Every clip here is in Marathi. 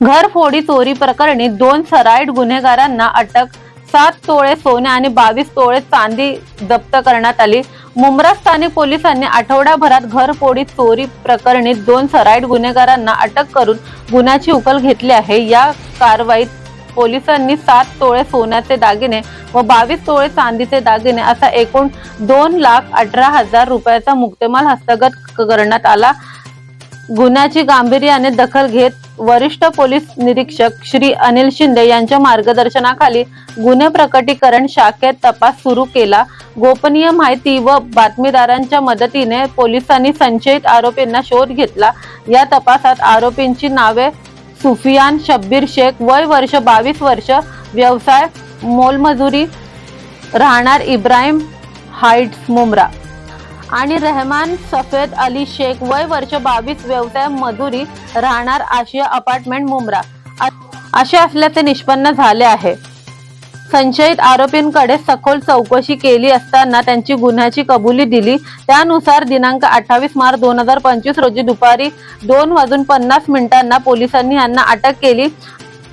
घरफोडी चोरी प्रकरणी दोन सराईट गुन्हेगारांना अटक सात तोळे सोने आणि बावीस तोळे चांदी जप्त करण्यात आली. मुंब्रा स्थानिक पोलिसांनी आठवड्याभरात घरफोडी चोरी प्रकरणी दोन सराईट गुन्हेगारांना अटक करून गुन्ह्याची उकल घेतली आहे. या कारवाईत पोलिसांनी सात तोळे सोन्याचे दागिने व बावीस तोळे चांदीचे दागिने असा एकूण दोन लाख अठरा हजार रुपयाचा मुक्तेमाल हस्तगत करण्यात आला. गुन्ह्याची गांभीर्याने दखल घेत वरिष्ठ पोलीस निरीक्षक श्री अनिल शिंदे यांच्या मार्गदर्शनाखाली गुन्हे प्रकटीकरण शाखेत तपास सुरू केला. गोपनीय माहिती व बातमीदारांच्या मदतीने पोलिसांनी संशयित आरोपींना शोध घेतला. या तपासात आरोपींची नावे सुफियान शब्बीर शेख वय वर्ष बावीस वर्ष व्यवसाय मोलमजुरी राहणार इब्राहिम हाईट्स मुंब्रा आणि रहमान सफेद अली शेख वय वर्ष बावीस व्यवसाय मजुरी राहणार आशिया अपार्टमेंट मुंब्रा. असे असल्याचे निष्पन्न झाले आहे. संशयित आरोपींकडे सखोल चौकशी केली असताना त्यांची गुन्ह्याची कबुली दिली. त्यानुसार दिनांक अठ्ठावीस मार्च दोन हजार पंचवीस रोजी दुपारी दोन वाजून पन्नास मिनिटांना पोलिसांनी यांना अटक केली.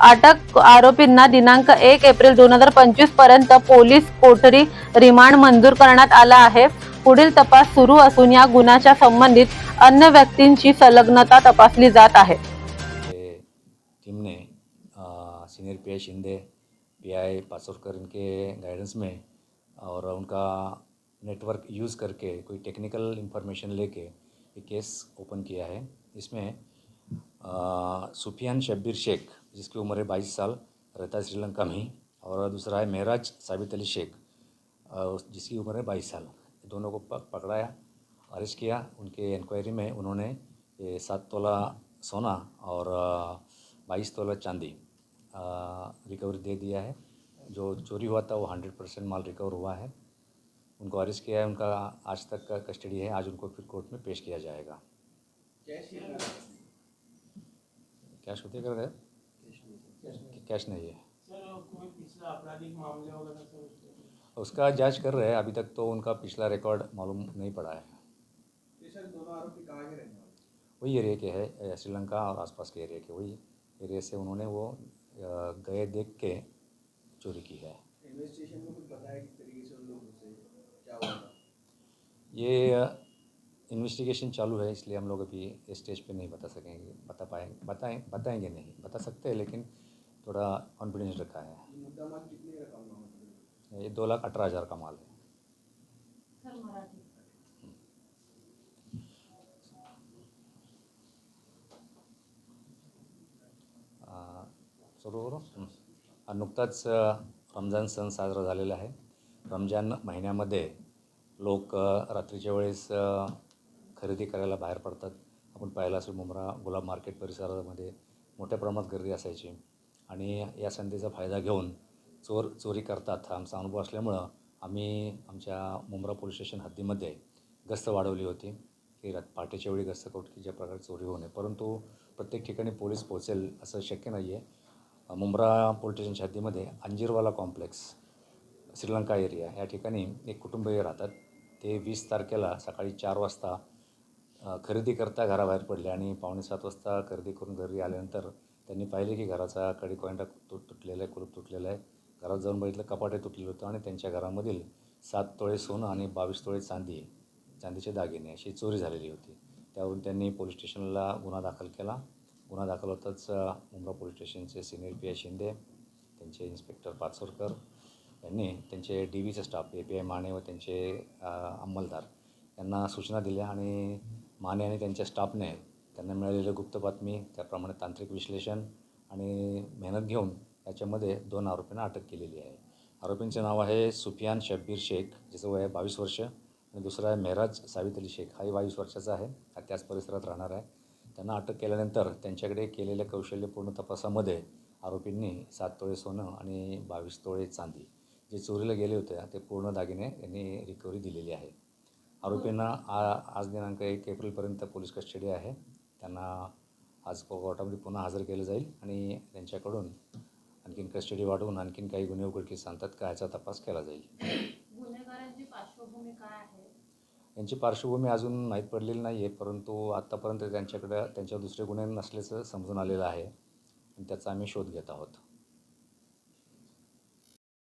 अटक आरोपींना दिनांक एक एप्रिल दोन हजार पंचवीसपर्यंत पोलीस कोठडी रिमांड मंजूर करण्यात आला आहे. पुढील तपास सुरू असून या गुन्ह्याच्या संबंधित अन्य व्यक्तींची संलग्नता तपासली जात आहे. ये senior P I Shinde P I Pasorkar इनके गाइडेंस में और उनका नेटवर्क यूज़ करके कोई टेक्निकल इंफॉर्मेशन लेके ये केस ओपन किया है। इसमें सुफियान शब्बीर शेख जिसकी उम्र है बाईस साल रहता है श्रीलंका में ही और दूसरा है मेहराज साबित अली शेख जिसकी उम्र है बाईस साल। दोनों को पक- पकड़ाया अरेस्ट किया। उनके इंक्वायरी में उन्होंने ये सात तोला सोना और बाईस तोला चांदी रिकवरी दे दिया है। जो चोरी हुआ था वो हंड्रेड परसेंट माल रिकवर हुआ है। उनको अरेस्ट किया है। उनका आज तक का कस्टडी है। आज उनको फिर कोर्ट में पेश किया जाएगा। कैश होते कर रहे कैश नहीं है। उसके जाँच कर रहे हैं अभी तक तो उनका पिछला रिकॉर्ड मालूम नहीं पड़ा है। ये सर दोनों आरोपी कहाँ के रहने वाले वही एरिया के है श्रीलंका और आसपास के एरिया के। वही एरिया से उन्होंने वो गए देख के चोरी की है। इन्वेस्टिगेशन में कुछ बताया किस तरीके से उन लोगों से क्या हुआ था? ये इन्वेस्टिगेशन चालू है इसलिए हम लोग अभी इस स्टेज पे नहीं बता सकेंगे बता पाएँगे बताएँ बताएँगे नहीं बता सकते हैं लेकिन थोड़ा कॉन्फिडेंस रखा है। ये दो लाख अठारह हज़ार का माल है। अं, सुरू करू. हा नुकताच रमजान सण साजरा झालेला आहे. रमजान महिन्यामध्ये लोक रात्रीच्या वेळेस खरेदी करायला बाहेर पडतात. आपण पाहिलं असेल मुंब्रा गुलाब मार्केट परिसरामध्ये मोठ्या प्रमाणात गर्दी असायची. आणि या संधीचा फायदा घेऊन चोर चोरी करतात हा आमचा अनुभव असल्यामुळं आम्ही आमच्या मुंब्रा पोलीस स्टेशन हद्दीमध्ये गस्त वाढवली होती. की रात पहाटेच्या वेळी गस्त करू की ज्या प्रकारे चोरी होऊ नये. परंतु प्रत्येक ठिकाणी पोलीस पोहोचेल असं शक्य नाही आहे मुंब्रा पोलीस स्टेशनच्या हद्दीमध्ये अंजीरवाला कॉम्प्लेक्स श्रीलंका एरिया या ठिकाणी एक कुटुंबीय राहतात. ते वीस तारखेला सकाळी चार वाजता खरेदी करता घराबाहेर पडले आणि पावणे सात वाजता खरेदी करून घरी आल्यानंतर त्यांनी पाहिले की घराचा कडी कोयंडा तुट तुटलेला आहे कुलूप तुटलेला आहे. घरात जाऊन बघितलं कपाटे तुटलेलं होतं आणि त्यांच्या घरामधील सात तोळे सोनं आणि बावीस तोळे चांदी चांदीचे दागिने अशी चोरी झालेली होती. त्यावरून त्यांनी पोलीस स्टेशनला गुन्हा दाखल केला. गुन्हा दाखल होताच मुंबा मुंब्रा पोलीस स्टेशनचे सिनियर पी आय शिंदे त्यांचे इन्स्पेक्टर पाचोरकर यांनी त्यांचे D व्हीचे staff A P I Mane व त्यांचे अंमलदार यांना सूचना दिल्या आणि माने आणि त्यांच्या स्टाफने त्यांना मिळालेली गुप्त बातमी त्याप्रमाणे तांत्रिक विश्लेषण आणि मेहनत घेऊन याच्यामध्ये दोन आरोपींना अटक केलेली आहे. आरोपींचे नाव आहे सुफियान शब्बीर शेख ज्याचं वय आहे बावीस वर्ष आणि दुसरा आहे मेहराज सावित अली शेख. हाही बावीस वर्षाचा आहे हा त्याच परिसरात राहणार आहे. त्यांना अटक केल्यानंतर त्यांच्याकडे केलेल्या कौशल्यपूर्ण तपासामध्ये आरोपींनी सात तोळे सोनं आणि बावीस तोळे चांदी जे चोरीला गेले होते ते पूर्ण दागिने यांनी रिकव्हरी दिलेली आहे. आरोपींना आ आज दिनांक एक एप्रिलपर्यंत पोलीस कस्टडी आहे. त्यांना आज कोर्टामध्ये पुन्हा हजर केलं जाईल आणि त्यांच्याकडून आणखीन कस्टडी वाढवून आणखीन काही गुन्हे उघडकीस सांगतात का ह्याचा तपास केला जाईल. गुन्हेगारांची पार्श्वभूमी काय आहे? यांची पार्श्वभूमी अजून माहीत पडलेली नाही आहे परंतु आत्तापर्यंत त्यांच्याकडं त्यांच्यावर दुसरे गुन्हे नसल्याचं समजून आलेलं आहे. आणि त्याचा आम्ही शोध घेत आहोत.